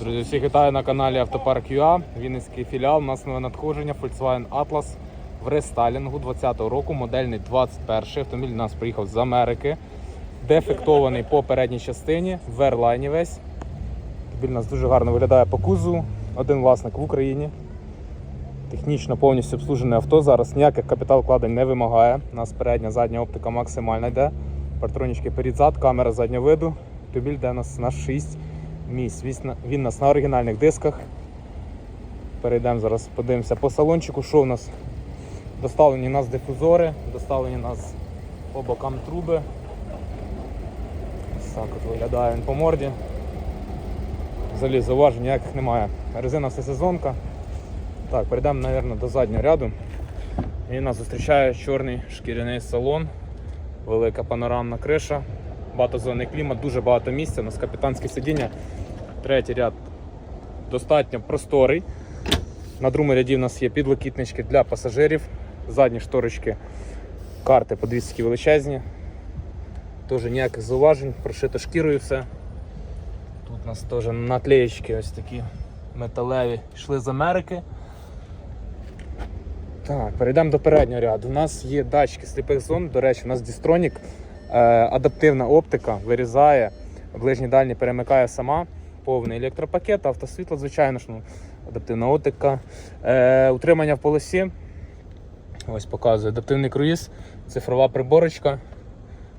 Друзі, всіх вітаю на каналі Автопарк UA, Вінницький філіал. У нас нове надходження Volkswagen Atlas в рестайлінгу 20-го року, модельний 21-й. Автомобіль у нас приїхав з Америки. Дефектований по передній частині, в ерлайні весь. Автомобіль у нас дуже гарно виглядає по кузову. Один власник в Україні. Технічно повністю обслужене авто. Зараз ніяких капітал вкладень не вимагає. У нас передня, задня оптика максимальна йде. Партронічки перед-зад, камера заднього виду. Автомобіль йде у нас на 6 місць. Він у нас на оригінальних дисках. Перейдемо зараз, подивимося по салончику, що у нас. Доставлені у нас дифузори, доставлені у нас по бокам труби. Ось так от виглядає він по морді. Взагалі зауважень ніяких немає. Резина всесезонка. Так, перейдемо, мабуть, до заднього ряду. І нас зустрічає чорний шкіряний салон, велика панорамна криша, багатозонний клімат, дуже багато місця. У нас капітанське сидіння. Третій ряд достатньо просторий. На другому ряді у нас є підлокітнички для пасажирів, задні шторочки, карти подвіски величезні. Теж ніяких зауважень, прошито шкірою все. Тут у нас теж наклеєчки ось такі металеві йшли з Америки. Так, перейдемо до переднього ряду. У нас є датчики сліпих зон. До речі, у нас е, адаптивна оптика вирізає, ближні дальні перемикає сама, повний електропакет, автосвітло, звичайно ж, ну, адаптивна оптика. Е, утримання в полосі. Ось показує адаптивний круїз, цифрова приборочка,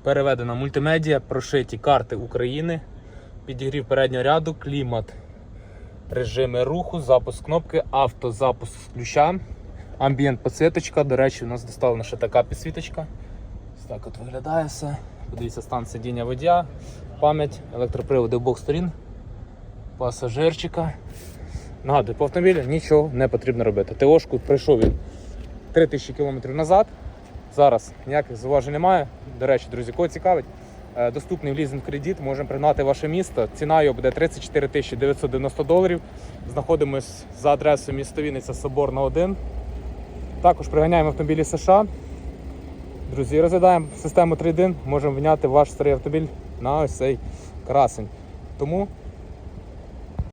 переведена мультимедіа, прошиті карти України, підігрів переднього ряду, клімат, режими руху, запуск кнопки, автозапуск з ключа. Амбієнт підсвіточка. До речі, у нас доставлена ще така підсвіточка. Так от виглядає все. Подивіться стан сидіння водія, пам'ять, електроприводи обох сторін, пасажирчика. Нагадую, по автомобілю нічого не потрібно робити. ТОшку прийшов він 3000 км назад. Зараз ніяких зауважень немає. До речі, друзі, кого цікавить, е, доступний лізинг кредит, можемо пригнати ваше місто. Ціна його буде 34 990 доларів. Знаходимось за адресою місто Вінниця Соборна 1. Також приганяємо автомобілі США. Друзі, розглядаємо систему 3.1, можемо вняти ваш старий автомобіль на ось цей красень. Тому